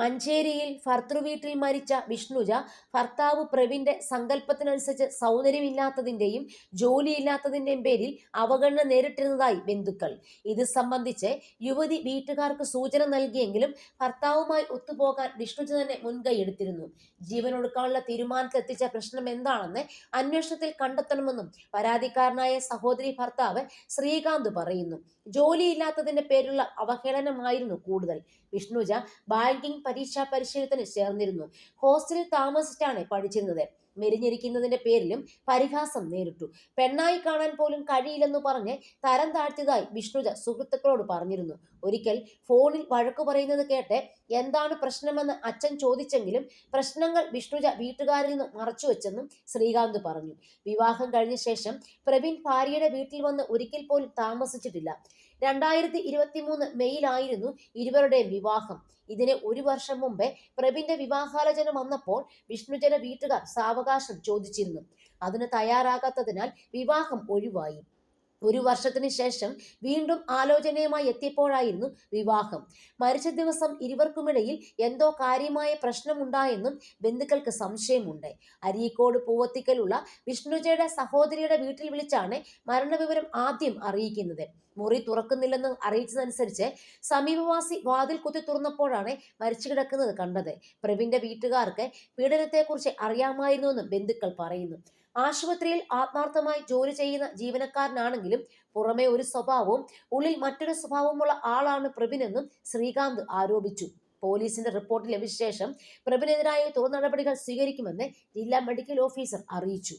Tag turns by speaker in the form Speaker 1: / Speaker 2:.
Speaker 1: മഞ്ചേരിയിൽ ഭർതൃവീട്ടിൽ മരിച്ച വിഷ്ണുജ ഭർത്താവ് പ്രവീന്റെ സങ്കല്പത്തിനനുസരിച്ച് സൗന്ദര്യമില്ലാത്തതിന്റെയും ജോലിയില്ലാത്തതിന്റെയും പേരിൽ അവഗണന നേരിട്ടിരുന്നതായി ബന്ധുക്കൾ. ഇത് സംബന്ധിച്ച് യുവതി വീട്ടുകാർക്ക് സൂചന നൽകിയെങ്കിലും ഭർത്താവുമായി ഒത്തുപോകാൻ വിഷ്ണുജ തന്നെ മുൻകൈ എടുത്തിരുന്നു. ജീവനൊടുക്കാനുള്ള തീരുമാനത്തിലെത്തിച്ച പ്രശ്നം എന്താണെന്ന് അന്വേഷണത്തിൽ കണ്ടെത്തണമെന്നും പരാതിക്കാരനായ സഹോദരി ഭർത്താവ് ശ്രീകാന്ത് പറയുന്നു. ജോലിയില്ലാത്തതിന്റെ പേരിലുള്ള അവഹേളനമായിരുന്നു കൂടുതൽ. വിഷ്ണുജ ബാങ്കിംഗ് പരീക്ഷാ പരിശീലനത്തിന് ചേർന്നിരുന്നു. ഹോസ്റ്റലിൽ താമസിച്ചാണ് പഠിച്ചിരുന്നത്. മെലിഞ്ഞിരിക്കുന്നതിന്റെ പേരിലും പരിഹാസം നേരിട്ടു. പെണ്ണായി കാണാൻ പോലും കഴിയില്ലെന്ന് പറഞ്ഞ് തരം താഴ്ത്തിയതായി വിഷ്ണുജ സുഹൃത്തുക്കളോട് പറഞ്ഞിരുന്നു. ഒരിക്കൽ ഫോണിൽ വഴക്കു പറയുന്നത് കേട്ട് എന്താണ് പ്രശ്നമെന്ന് അച്ഛൻ ചോദിച്ചെങ്കിലും പ്രശ്നങ്ങൾ വിഷ്ണുജ വീട്ടുകാരിൽ നിന്ന് മറച്ചുവെച്ചെന്നും ശ്രീകാന്ത് പറഞ്ഞു. വിവാഹം കഴിഞ്ഞ ശേഷം പ്രവീൺ ഭാര്യയുടെ വീട്ടിൽ വന്ന് ഒരിക്കൽ പോലും താമസിച്ചിട്ടില്ല. രണ്ടായിരത്തി ഇരുപത്തി മൂന്ന് മെയ്യിലായിരുന്നു ഇരുവരുടെ വിവാഹം. ഇതിന് ഒരു വർഷം മുമ്പേ പ്രവീന്റെ വിവാഹാലോചന വന്നപ്പോൾ വിഷ്ണുജന വീട്ടുകാർ സാവകാശം ചോദിച്ചിരുന്നു. അതിന് തയ്യാറാകാത്തതിനാൽ വിവാഹം ഒഴിവായി. ഒരു വർഷത്തിന് ശേഷം വീണ്ടും ആലോചനയുമായി എത്തിയപ്പോഴായിരുന്നു വിവാഹം. മരിച്ച ദിവസം ഇരുവർക്കുമിടയിൽ എന്തോ കാര്യമായ പ്രശ്നമുണ്ടായെന്നും ബന്ധുക്കൾക്ക് സംശയമുണ്ട്. അരീക്കോട് പൂവത്തിക്കലുള്ള വിഷ്ണുജയുടെ സഹോദരിയുടെ വീട്ടിൽ വിളിച്ചാണ് മരണവിവരം ആദ്യം അറിയിക്കുന്നത്. മുറി തുറക്കുന്നില്ലെന്ന് അറിയിച്ചതനുസരിച്ച് സമീപവാസി വാതിൽ കുത്തി തുറന്നപ്പോഴാണ് മരിച്ചു കിടക്കുന്നത് കണ്ടത്. പ്രവീന്റെ വീട്ടുകാർക്ക് പീഡനത്തെക്കുറിച്ച് അറിയാമായിരുന്നുവെന്ന് ബന്ധുക്കൾ പറയുന്നു. ആശുപത്രിയിൽ ആത്മാർത്ഥമായി ജോലി ചെയ്യുന്ന ജീവനക്കാരനാണെങ്കിലും പുറമെ ഒരു സ്വഭാവവും ഉള്ളിൽ മറ്റൊരു സ്വഭാവമുള്ള ആളാണ് പ്രബിനെന്നും ശ്രീകാന്ത് ആരോപിച്ചു. പോലീസിന്റെ റിപ്പോർട്ട് ലഭിച്ച ശേഷം പ്രബിനെതിരായ തുടർ നടപടികൾ സ്വീകരിക്കുമെന്ന് ജില്ലാ മെഡിക്കൽ ഓഫീസർ അറിയിച്ചു.